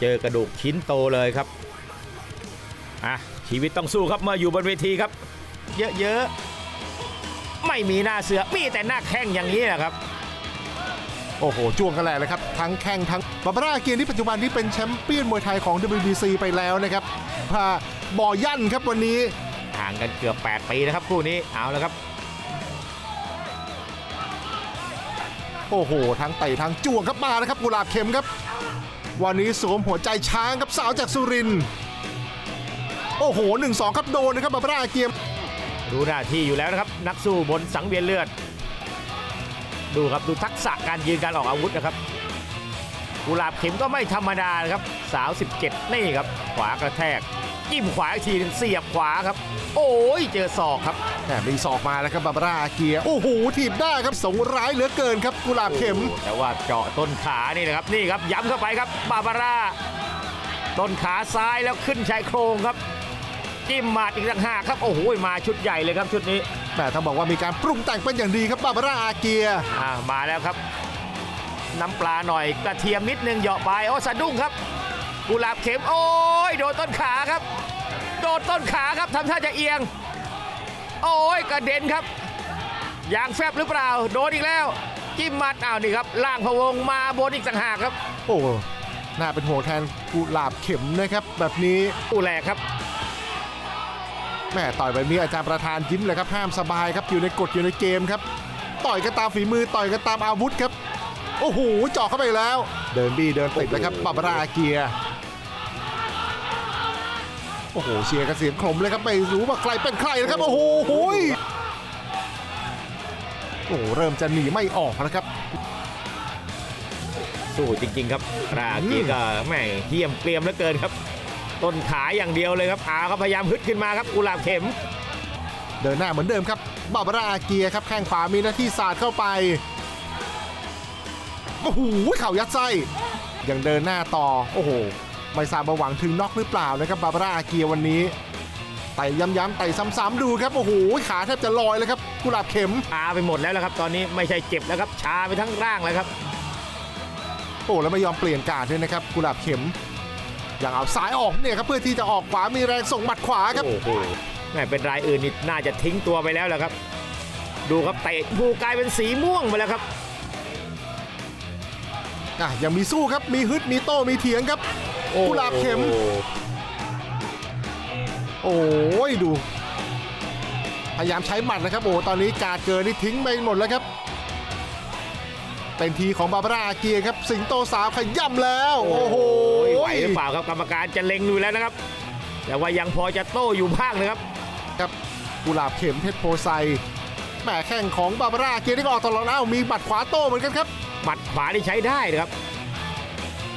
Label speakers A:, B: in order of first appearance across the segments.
A: เจอกระดูกชิ้นโตเลยครับอะชีวิตต้องสู้ครับเมื่ออยู่บนเวทีครับ เยอะๆไม่มีหน้าเสือมีแต่หน้าแข้งอย่างนี้นะครับ
B: โอ้โหจ้วงกันแหละเลยครับ ทั้งแข้งทั้งบาบาร่าเกียร์ที่ปัจจุบันที่เป็นแชมป์เปี้ยนมวยไทยของ WBC ไปแล้วนะครับพาบ่อยั่นครับวันนี้
A: ห่างกันเกือบ 8 ปีนะครับคู่นี้เอาแล้วครับ
B: โอ้โห ทั้งเตะทั้งจ้วงครับมาแล้วครับกุหลาบเข็มครับ วันนี้สวมหัวใจช้างครับสาวจากสุรินโอ้โห1-2ครับโดนนะครับบาบาร่าเกียร์
A: ดูหน้าที่อยู่แล้วนะครับ นักสู้บนสังเวียนเลือด ดูครับดูทักษะการยืนการออกอาวุธนะครับกุหลาบเข็มก็ไม่ธรรมดานะครับสาว 17 นี่ครับ ขวากระแทก จิ้มขวาอีกทีหนึงเสียบขวาครับ โอ้ยเจอศอกครับ
B: แหมมีศอกมาแล้วครับบาบาร่าเกียร์โอ้โหถีบได้ครับสงร้ายเหลือเกินครับกุหลาบเข็ม
A: โอ้แต่ว่าเจาะต้นขานี่นะครับนี่ครับย้ำเข้าไปครับบาบาร่าต้นขาซ้ายแล้วขึ้นชายโครงครับ จิ้มหมาดอีกต่างหากครับโอ้โหมาชุดใหญ่เลยครับชุดนี้
B: แหมต้องบอกว่ามีการปรุงแต่งเป็นอย่างดีครับบาบาร่าอาเกีย
A: อ่ามาแล้วครับ น้ำปลาหน่อยกระเทียมนิดนึงเหยาะไปโอ้สะดุ้งครับ กุหลาบเข็มโอ้ย โดนต้นขาครับ โดนต้นขาครับทำท่าจะเอียง โอ้ยกระเด็นครับยางแฟบหรือเปล่า โดนอีกแล้ว จิ้มหมัดอ้าวนี่ครับล่างพะวงมาบนอีกต่างหากครับ
B: โอ้น่าเป็นห่วงแทนกุหลาบเข็มนะครับ แบบนี้
A: อู้แหลกครับ
B: แม่ต่อยแบบนี้อาจารย์ประธานยิ้มเลยครับห้ามสบายครับอยู่ในกฎอยู่ในเกมครับ ต่อยกันตามฝีมือต่อยกันตามอาวุธครับ โอ้โหเจาะเข้าไปแล้ว เดินบี้เดินติดแล้วครับบาบาร่าอาเกีย โอ้โหเชียร์กันเสียงขลมเลยครับไม่รู้ว่าใครเป็นใครนะครับโอ้โหโอ้ยโอ้โหเริ่มจะหนีไม่ออกแล้วครับ
A: สู้จริง ๆ ครับรากีก็แม่เยี่ยมเกรียมเหลือเกินครับ ต้นขาอย่างเดียวเลยครับอาก็พยายามฮึดขึ้นมาครับกุหลาบเข็ม
B: เดินหน้าเหมือนเดิมครับบาบาร่าอาเกียครับแข้งขวามีหน้าที่สาดเข้าไปโอ้โหเข่ายัดไส้ยังเดินหน้าต่อโอ้โห ไม่ทราบว่าหวังถึงน็อกหรือเปล่านะครับบาบาร่าอาเกียวันนี้ไต่ย้ำๆไต่ซ้ำๆดูครับโอ้โหขาแทบจะลอยเลยครับกุหลาบเข็ม
A: ชาไปหมดแล้วละครับ ตอนนี้ไม่ใช่เจ็บแล้วครับชาไปทั้งร่างแล้วครับ
B: โอ้แล้วไม่ยอมเปลี่ยนการดด้วยนะครับกุหลาบเข็มอย่างเอาซ้ายออกเนี่ยครับเพื่อที่จะออกขวามีแรงส่งหมัดขวาครับ
A: โอ้โหแม่เป็นรายอื่นนี่น่าจะทิ้งตัวไปแล้วแหละครับ ดูครับเตะผู้กลายเป็นสีม่วงไปแล้วครับ
B: อะยังมีสู้ครับมีฮึดมีโต้มีเถียงครับกุหลาบเข็ม
A: โอ้โห
B: โอ้ยดู พยายามใช้หมัดนะครับโอ้ตอนนี้การดเกินนี่ทิ้งไปหมดแล้วครับ เป็นทีของบาบาร่าอาเกียครับ สิงโตสาวขย่ำแล้ว โอ้โห
A: ไหวหรือเปล่าครับกรรมการจะเล็งดูแล้วนะครับ แต่ว่ายังพอจะโต้อยู่บ้างนะครับ
B: ครับกุหลาบเข็มเพชรโพไซแหมแข้งของบาบาร่าอาเกียนี่ก็ออกตลอดแล้วมีบัดขวาโต้เหมือนกันครับ
A: หมัดขวาที่ใช้ได้นะครับ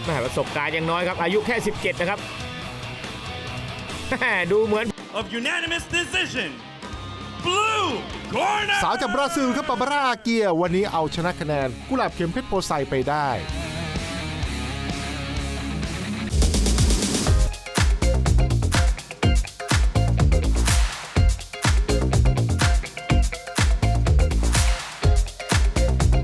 A: แม่ประสบการณ์ยังน้อยครับ อายุแค่ 17 นะครับแม่ดูเหมือน
C: of unanimous decision. Blue corner.
B: สาวจากบราซิลครับบาบาร่าอาเกียวันนี้เอาชนะคะแนนกุหลาบเข็มเพชรโพไซไปได้